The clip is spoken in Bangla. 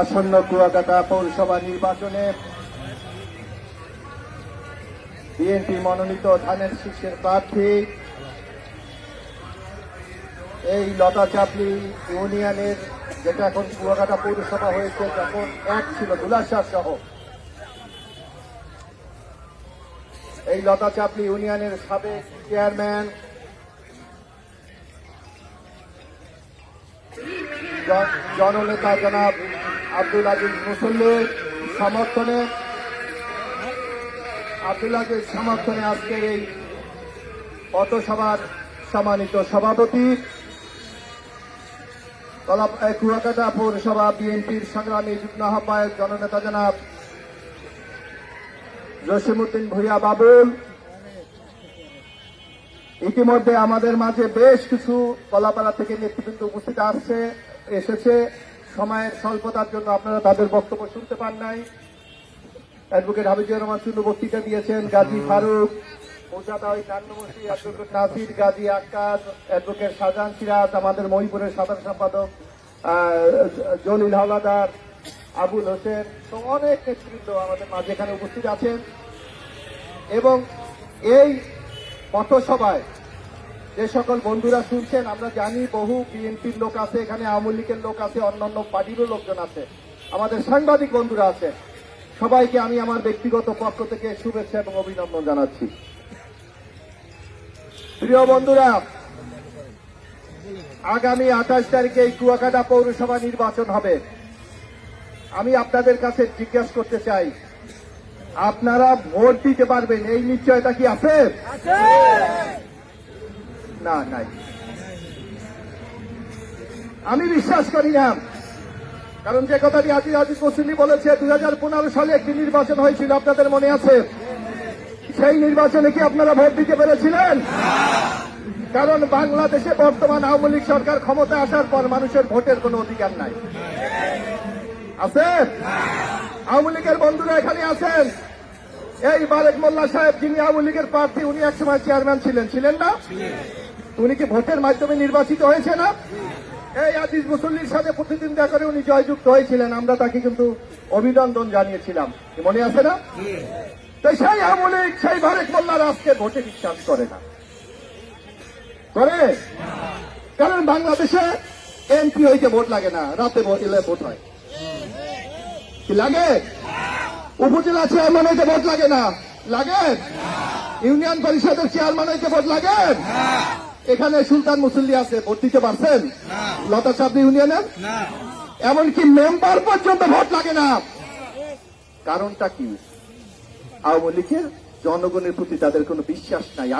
আসন্ন কুয়াকাটা পৌরসভা নির্বাচনে বিএনপি মনোনীত ধানের শীর্ষের প্রার্থী এই লতা চাপলি ইউনিয়নের যেটা এখন কুয়াকাটা পৌরসভা হয়েছে, যখন এক ছিল দুলাশার সহ। এই লতা চাপলি ইউনিয়নের সাবেক চেয়ারম্যান জননেতা জনাব আব্দুল আজিজ মুসল্লির সমর্থনে, আব্দুল আজিজ সমর্থনে আজকের এই পথসভার সম্মানিত সভাপতি কুয়াকাটা পৌরসভা বিএনপির সংগ্রামী যুগ্ম আহ্বায়ক জননেতা জনাব জসিমুদ্দিন ভুইয়া বাবুল। ইতিমধ্যে আমাদের মাঝে বেশ কিছু কলাপাড়া থেকে নেতৃবৃন্দ উপস্থিত আসছে। এসেছে। সময়ের স্বল্পতার জন্য আপনারা তাদের বক্তব্য শুনতে পান নাই। অ্যাডভোকেট হাবিজুর রহমান চুন্নু বক্তৃতা দিয়েছেন। গাজী ফারুক মোজাদাই কান্নমসি অ্যাডভোকেট নাসির, গাজী আক্কাস অ্যাডভোকেট শাহজাহান সিরাজ, আমাদের মহিপুরের সাধারণ সম্পাদক জলিল হাওলাদার, আবুল হোসেন অনেক নেতৃবৃন্দ আমাদের মাঝে এখানে উপস্থিত আছেন। এবং এই পথসভায় যে সকল বন্ধুরা শুনছেন, আমরা জানি বহু বিএনপির লোক আছে, এখানে আওয়ামী লীগের লোক আছে, অন্যান্য পার্টিরও লোকজন আছে। আমাদের সাংবাদিক বন্ধুরা আছে। সবাইকে আমি আমার ব্যক্তিগত পক্ষ থেকে শুভেচ্ছা এবং অভিনন্দন জানাচ্ছি। প্রিয় বন্ধুরা, আগামী আঠাশ তারিখে কুয়াকাটা পৌরসভা নির্বাচন হবে। আমি আপনাদের কাছে জিজ্ঞাসা করতে চাই, আপনারা ভোট দিতে পারবেন, এই নিশ্চয়তা কি আছে! না, নাই। আমি বিশ্বাস করি না। কারণ যে কথাটি আজি আজিজ মুসলিম বলেছে পনেরো সালে একটি নির্বাচন হয়েছিল, আপনাদের মনে আছে? সেই নির্বাচনে কি আপনারা ভোট দিতে পেরেছিলেন? কারণ বাংলাদেশে বর্তমান আওয়ামী লীগ সরকার ক্ষমতা আসার পর মানুষের ভোটের কোনো অধিকার নাই। আছে? আওয়ামী লীগের বন্ধুরা এখানে আছেন? এই বারেক মোল্লা সাহেব, যিনি আওয়ামী লীগের প্রার্থী, উনি একসময় চেয়ারম্যান ছিলেন। ছিলেন না? উনি কি ভোটের মাধ্যমে নির্বাচিত হয়েছে না? এই আজিজ মুসল্লির সাথে প্রতিদিন দেখা করে উনি জয়যুক্ত হয়েছিলেন। আমরা তাকে কিন্তু অভিনন্দন জানিয়েছিলাম। মনে আছে না? তো সেই আওয়ামী লীগ, সেই বারেক মোল্লার আজকে ভোটে বিশ্বাস করে না। করে? কারণ বাংলাদেশে এমপি হইতে ভোট লাগে না, রাতে ভোট ভোট হয়। কি লাগে? উপজেলা চেয়ারম্যান হইতে ভোট লাগে না। লাগে? ইউনিয়ন পরিষদের চেয়ারম্যান হইতে ভোট লাগে? এখানে সুলতান মুসল্লি আছে ভোট দিতে পারছেন? লতা চাপড়ি ইউনিয়নের এমনকি মেম্বার পর্যন্ত ভোট লাগে না। কারণটা কি? আওয়ামী লীগের জনগণের প্রতি তাদের কোনো বিশ্বাস নাই।